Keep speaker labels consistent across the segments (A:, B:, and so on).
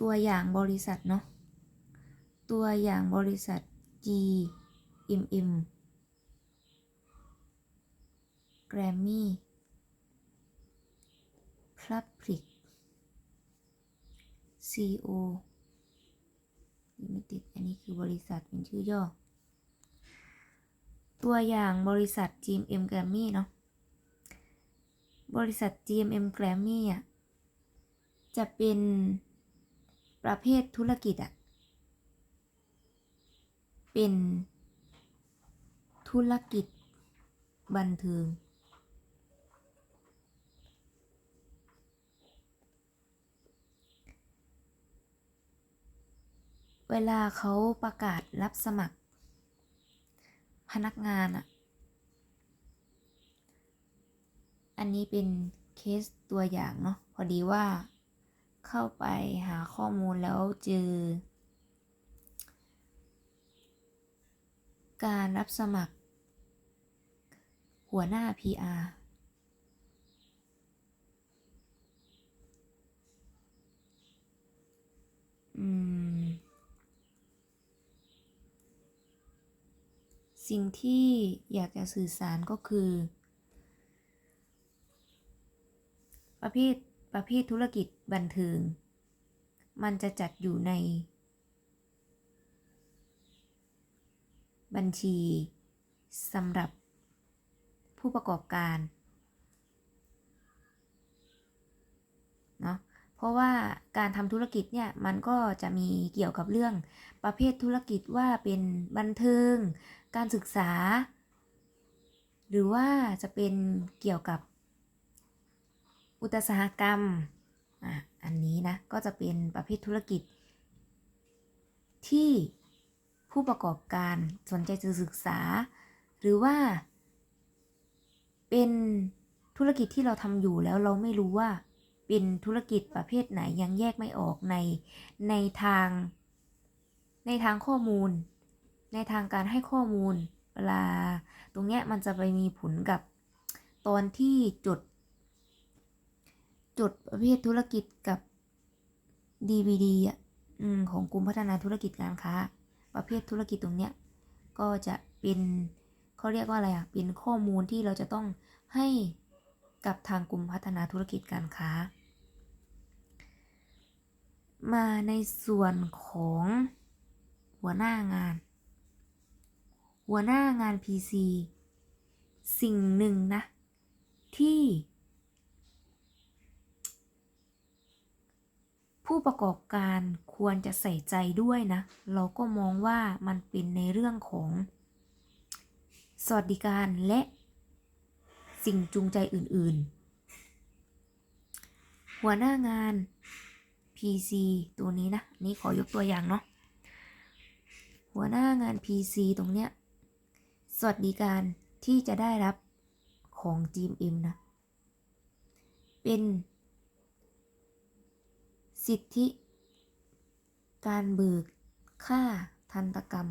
A: ตัวอย่างบริษัทเนาะ ตัวอย่างบริษัท G M M Grammy Public CO Limited อันนี้คือบริษัทเป็นชื่อย่อ ตัวอย่างบริษัท GMM Grammy เนาะ บริษัท GMM Grammy อะ จะเป็น ประเภทธุรกิจอะเป็นธุรกิจบันเทิง เวลาเขาประกาศรับสมัคร พนักงานอะอันนี้เป็นเคสตัวอย่างเนาะพอดีว่า เข้าไปหาข้อมูลแล้วเจอ การรับสมัคร หัวหน้า PR อืมสิ่งที่อยากจะสื่อสารก็คือ ประเภท ประเภทธุรกิจบันเทิง มันจะจัดอยู่ใน บัญชีสำหรับผู้ประกอบการเนาะเพราะว่าการทำธุรกิจเนี่ยมันก็จะมีเกี่ยวกับเรื่องประเภทธุรกิจว่าเป็นบันเทิง การศึกษา หรือว่าจะเป็นเกี่ยวกับ อุตสาหกรรมอะอันนี้นะก็จะเป็นประเภทธุรกิจ ที่ผู้ประกอบการสนใจจะศึกษา หรือว่า เป็นธุรกิจที่เราทำอยู่แล้วเราไม่รู้ว่าเป็นธุรกิจประเภทไหนยังแยกไม่ออกในในทาง ในทางข้อมูล ในทางการให้ข้อมูลเวลาตรงเนี้ยมันจะไปมีผลกับตอนที่จด จดประเภทธุรกิจกับ DVD อะของกรมพัฒนาธุรกิจการค้า ประเภทธุรกิจตรงเนี้ยก็จะเป็นเขาเรียกว่าอะไรอะเป็นข้อมูลที่เราจะต้องให้กับทางกรมพัฒนาธุรกิจการค้า มาในส่วนของหัวหน้างาน หัวหน้างาน PC สิ่งหนึ่งนะ ที่ ผู้ประกอบการควรจะใส่ใจด้วยนะ เราก็มองว่ามันเป็นในเรื่องของสวัสดิการและสิ่งจูงใจอื่น ๆ หัวหน้างาน PC ตัวนี้นะ นี่ขอยกตัวอย่างเนาะ หัวหน้างาน PC ตรงเนี้ย สวัสดิการที่จะได้รับของ GMM นะ เป็น สิทธิ การเบิกค่าทันตกรรม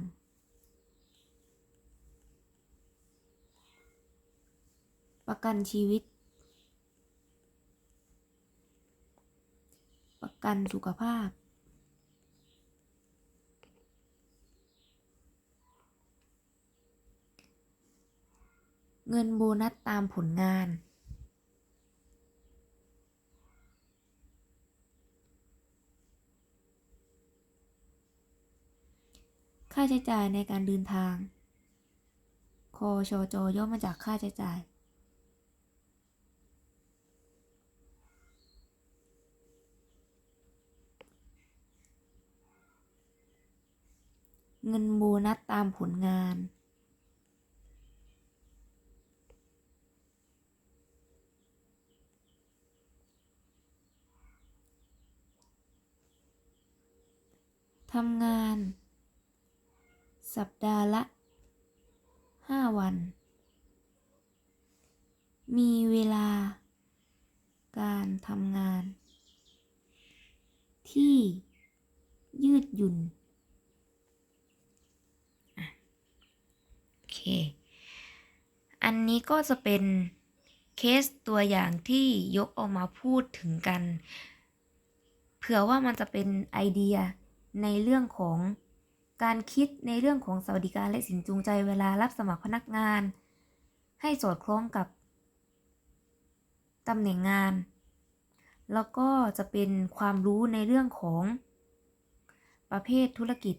A: ประกันชีวิต ประกันสุขภาพ เงินโบนัสตามผลงาน ค่าใช้จ่ายในการเดินทางคอชจย่อมาจากค่าใช้จ่าย เงินโบนัสตามผลงานทำงาน สัปดาห์ละ 5 วัน มีเวลา การทำงาน ที่ยืดหยุ่นโอเค อันนี้ก็จะเป็นเคสตัวอย่างที่ยกออกมาพูดถึงกัน เผื่อว่ามันจะเป็นไอเดียในเรื่องของ การคิดในเรื่องของสวัสดิการและสินจูงใจเวลารับสมัครพนักงาน ให้สอดคล้องกับตำแหน่งงาน แล้วก็จะเป็นความรู้ในเรื่องของประเภทธุรกิจ